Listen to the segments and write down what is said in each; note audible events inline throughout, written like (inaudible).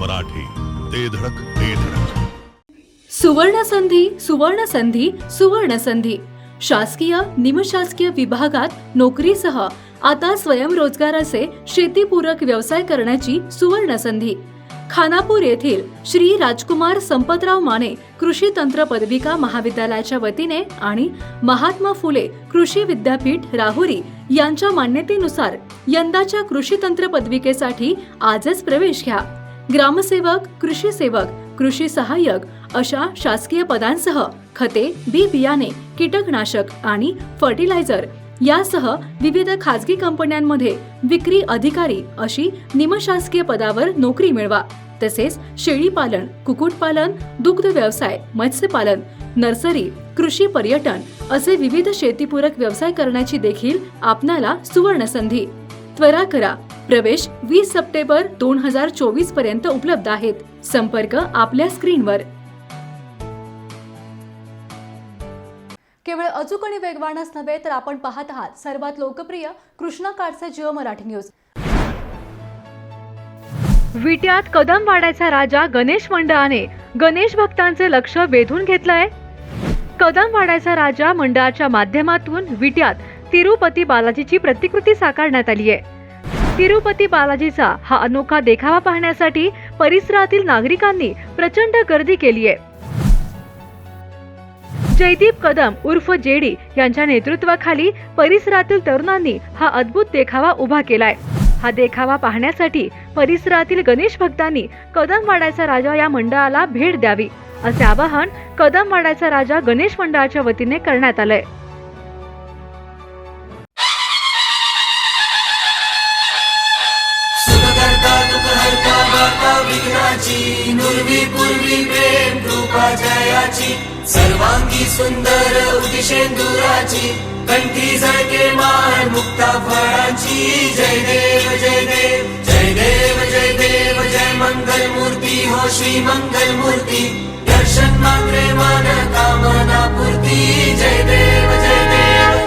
मराठी. ते धडक ते धडक. सुवर्ण संधी सुवर्ण संधी सुवर्ण संधी शासकीय निमशासकीय विभागात नोकरीसह आता स्वयंरोजगाराचे शेतीपूरक व्यवसाय करण्याची सुवर्ण संधी खानापूर येथील श्री राजकुमार संपतराव माने कृषी तंत्र पदविका महाविद्यालयाच्या वतीने आणि महात्मा फुले कृषी विद्यापीठ राहुरी यांच्या मान्यतेनुसार यंदाच्या कृषी तंत्र पदविकेसाठी आजच प्रवेश घ्या. ग्रामसेवक कृषी सेवक कृषी सहाय्यक अशा शासकीय पदांसह खते बी बियाणे कीटकनाशक आणि फर्टिलायझर यासह विविध खाजगी कंपन्यांमध्ये विक्री अधिकारी अशी निमशासकीय पदावर नोकरी मिळवा. तसेच शेळीपालन कुक्कुटपालन दुग्ध व्यवसाय मत्स्यपालन नर्सरी कृषी पर्यटन असे विविध शेतीपूरक व्यवसाय करण्याची देखील आपणाला सुवर्ण संधी त्वरा करा. प्रवेश वीस सप्टेंबर दोन हजार चोवीसपर्यंत उपलब्ध आहेत. संपर्क आपल्या स्क्रीनवर. केवळ अचूक आणि वेगवानच नव्हे तर आपण पाहत आहात सर्वात लोकप्रिय कृष्णा काडचे जिओ मराठी न्यूज. विट्यात कदम वाड्याचा राजा गणेश मंडळाने गणेश भक्तांचे लक्ष वेधून घेतलंय. कदम वाड्याचा राजा मंडळाच्या माध्यमातून विट्यात तिरुपती बालाजीची प्रतिकृती साकारण्यात आली आहे तिरुपती बालाजीचा हा अनोखा देखावा पाहण्यासाठी परिसरातील नागरिकांनी प्रचंड गर्दी केली आहे. जयदीप कदम उर्फ जेडी यांच्या नेतृत्वाखाली परिसरातील तरुणांनी हा अद्भुत देखावा उभा केलाय. हा देखावा पाहण्यासाठी परिसरातील गणेश भक्तांनी कदमवाड्याचा राजा या मंडळाला भेट द्यावी असे आवाहन कदमवाड्याचा राजा गणेश मंडळाच्या वतीने करण्यात आलंय. जयाची सर्वांगी सुंदर उदिशेंदुराची कंठी झळके माळ मुक्ता फळाची. जय देव जय देव जय देव जय देव जय मंगल मूर्ती हो श्री मंगल मूर्ती दर्शन मात्रे मन कामना पूर्ती. जय देव जय देव.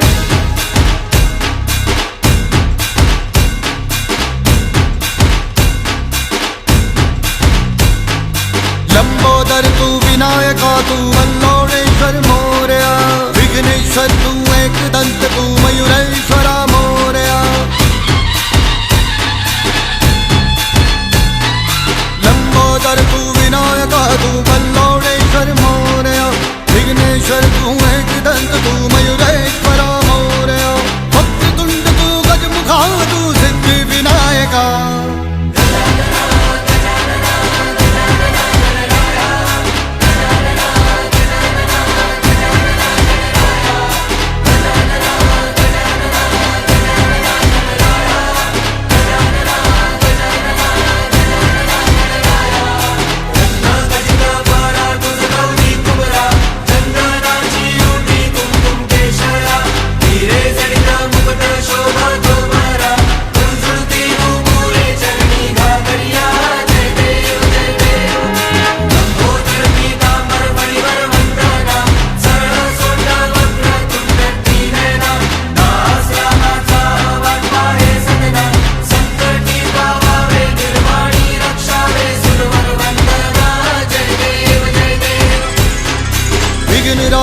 लंबोदर तू விநாயகா தூ வல்லோழேஸ்வர் மோரையா. விக்னேஸ்வர் தூ ஏக் தந்த தூ மயூரேஸ்வர்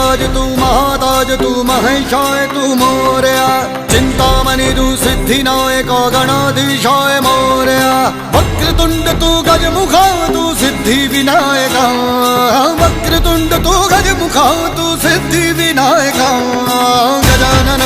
विघ्नराज तू महाताज तू महेशाय तू मोर्या चिंतामणि तू सिद्धिनायक गणाधीशाय मोर्या वक्रतुंड तू गजमुखा तू सिद्धी विनायका वक्रतुंड तू गजमुखा तू सिद्धी विनायका गजानन गजानन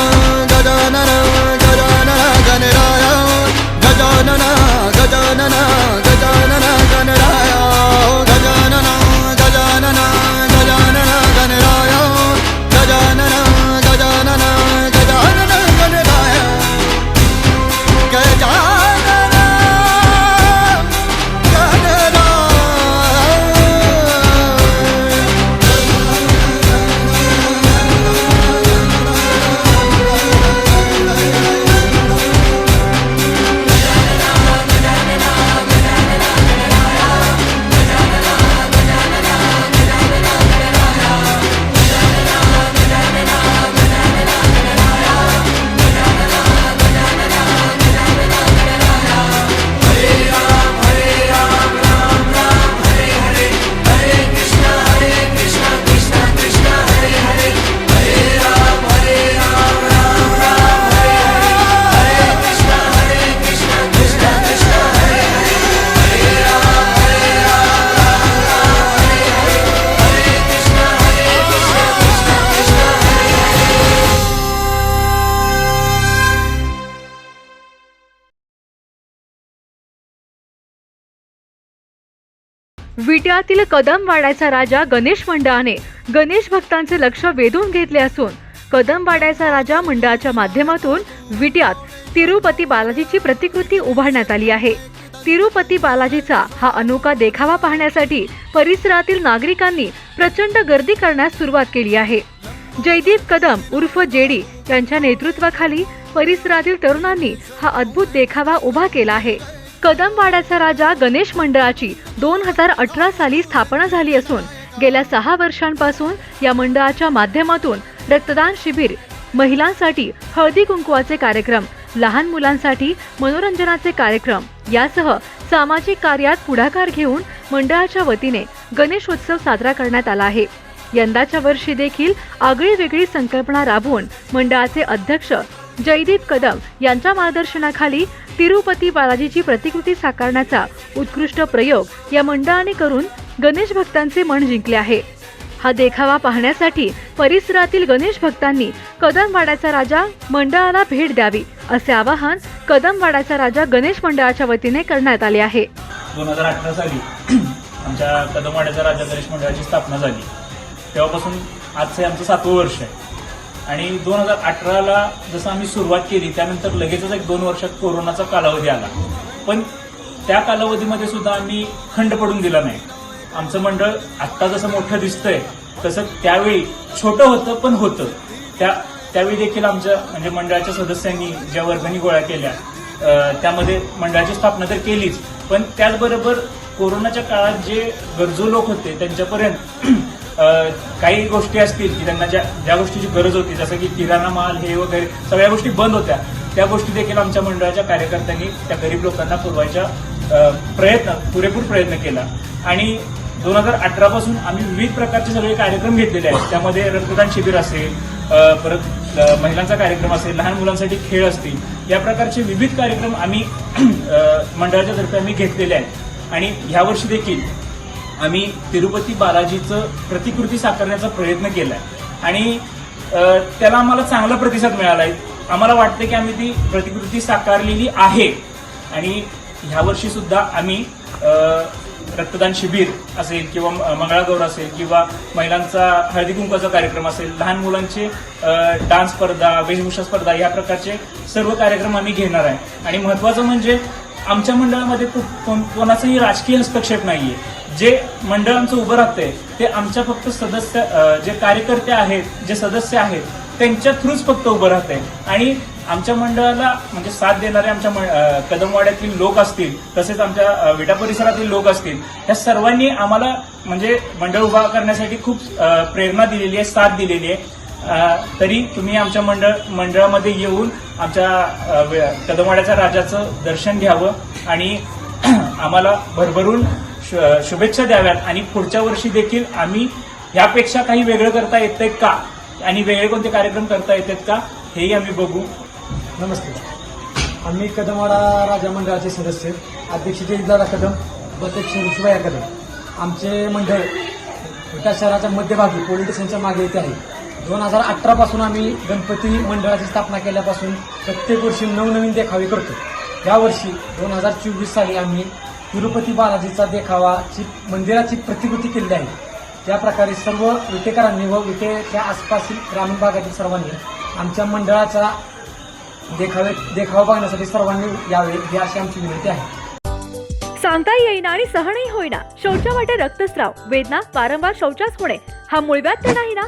विट्यातील कदमवाड्याचा राजा गणेश मंडळाने गणेश भक्तांचे लक्ष वेधून घेतले असून कदमवाड्याचा राजा मंडळाच्या माध्यमातून विट्यात तिरुपती बालाजीची प्रतिकृती उभारण्यात आली आहे. तिरुपती बालाजीचा हा अनोखा देखावा पाहण्यासाठी परिसरातील नागरिकांनी प्रचंड गर्दी करण्यास सुरुवात केली आहे. जयदीप कदम उर्फ जेडी यांच्या नेतृत्वाखाली परिसरातील तरुणांनी हा अद्भुत देखावा उभा केला आहे. कदमवाड्याचा राजा गणेश मंडळाची दोन हजार अठरा साली स्थापना झाली असून गेल्या सहा वर्षांपासून या मंडळाच्या माध्यमातून रक्तदान शिबिर महिलांसाठी हळदी कुंकवाचे कार्यक्रम लहान मुलांसाठी मनोरंजनाचे कार्यक्रम यासह सामाजिक कार्यात पुढाकार घेऊन मंडळाच्या वतीने गणेशोत्सव साजरा करण्यात आला आहे. यंदाच्या वर्षी देखील आगळी वेगळी संकल्पना राबवून मंडळाचे अध्यक्ष जयदीप कदम यांच्या मार्गदर्शनाखाली तिरुपती बालाजीची प्रतिकृती साकारण्याचा उत्कृष्ट प्रयोग या मंडळाने करून गणेश भक्तांचे मन जिंकले आहे. हा देखावा पाहण्यासाठी परिसरातील गणेश भक्तांनी कदमवाड्याचा राजा मंडळाला भेट द्यावी असे आवाहन कदमवाड्याचा राजा गणेश मंडळाच्या वतीने करण्यात आले आहे. दोन हजार अठरा साली (clears throat) आमच्या कदमवाड्याच्या राजा गणेश मंडळाची स्थापना झाली. तेव्हापासून आजचे आमचं सातवं वर्ष आहे. आणि दोन हजार अठराला जसं आम्ही सुरुवात केली त्यानंतर लगेचच एक दोन वर्षात कोरोनाचा कालावधी आला. पण त्या कालावधीमध्ये सुद्धा आम्ही खंड पडून दिला नाही. आमचं मंडळ आत्ता जसं मोठं दिसतंय तसं त्यावेळी छोटं होतं पण होतं. त्या त्यावेळी देखील आमच्या म्हणजे मंडळाच्या सदस्यांनी ज्या वर्गणी गोळा केल्या त्यामध्ये मंडळाची स्थापना तर केलीच पण त्याचबरोबर कोरोनाच्या काळात जे गरजू लोक होते त्यांच्यापर्यंत (clears throat) काही गोष्टी असतील की त्यांना ज्या ज्या गोष्टीची गरज होती जसं की किराणा माल हे वगैरे सगळ्या गोष्टी बंद होत्या. त्या गोष्टी देखील आमच्या मंडळाच्या कार्यकर्त्यांनी त्या गरीब लोकांना पुरवायच्या प्रयत्न पुरेपूर प्रयत्न केला. आणि दोन हजार अठरापासून आम्ही विविध प्रकारचे सगळे कार्यक्रम घेतलेले आहेत. त्यामध्ये रक्तदान शिबिर असेल परत महिलांचा कार्यक्रम असेल लहान मुलांसाठी खेळ असतील या प्रकारचे विविध कार्यक्रम आम्ही (clears throat) मंडळाच्या तर्फे आम्ही घेतलेले आहेत. आणि ह्यावर्षी देखील आम्ही तिरुपती बालाजीचं प्रतिकृती साकारण्याचा प्रयत्न केलाय. आणि त्याला आम्हाला चांगला प्रतिसाद मिळाला आहे आम्हाला वाटतं की आम्ही ती प्रतिकृती साकारलेली आहे. आणि ह्यावर्षी सुद्धा आम्ही रक्तदान शिबिर असेल किंवा म- मंगळागौर असेल किंवा महिलांचा हळदी कुंकाचा कार्यक्रम असेल लहान मुलांचे डान्स स्पर्धा वेशभूषा स्पर्धा या प्रकारचे सर्व कार्यक्रम आम्ही घेणार आहे. आणि महत्वाचं म्हणजे आमच्या मंडळामध्ये को- कोणाचाही राजकीय हस्तक्षेप नाहीये. जे मंडळ आमचं उभं राहतंय ते आमच्या फक्त सदस्य जे कार्यकर्ते आहेत जे सदस्य आहेत त्यांच्या थ्रूच फक्त उभं राहतंय. आणि आमच्या मंडळाला म्हणजे साथ देणारे आमच्या कदमवाड्यातील लोक असतील तसेच आमच्या विटा परिसरातील लोक असतील या सर्वांनी आम्हाला म्हणजे मंडळ उभा करण्यासाठी खूप प्रेरणा दिलेली आहे साथ दिलेली आहे. तरी तुम्ही आमच्या मंडळ मंडळामध्ये येऊन आमच्या वे- कदमवाड्याच्या राजाचं दर्शन घ्यावं आणि (clears throat) आम्हाला भरभरून शुभेच्छा द्याव्यात. आणि पुढच्या वर्षी देखील आम्ही यापेक्षा काही वेगळं करता येतंय का? आणि वेगळे कोणते कार्यक्रम करता येतात का? हेही आम्ही बघू. नमस्ते. आम्ही कदमवाडा राजा मंडळाचे सदस्य. अध्यक्ष जयदादा कदम अध्यक्ष ऋषुबाया कदम. आमचे मंडळ एका शहराच्या मध्यभागी पोलिटिशनच्या मागे येते आहे. दोन हजार अठरा पासून आम्ही गणपती मंडळाची स्थापना केल्यापासून प्रत्येक वर्षी नवनवीन देखावे करतो. यावर्षी दोन हजार चोवीस साली आम्ही तिरुपती बालाजीचा देखावाची मंदिराची प्रतिकृती केली आहे. त्या प्रकारे सर्व विटेकरांनी व विटेच्या आसपासील ग्रामीण भागातील सर्वांनी आमच्या मंडळाचा देखावे देखावा बघण्यासाठी सर्वांनी यावे ही अशी आमची विनंती आहे. सांगता येईना आणि सहनही होईना. शौचा वाटे रक्तस्राव वेदना वारंवार शौचास होणे हा मूळव्याध तर नाही ना?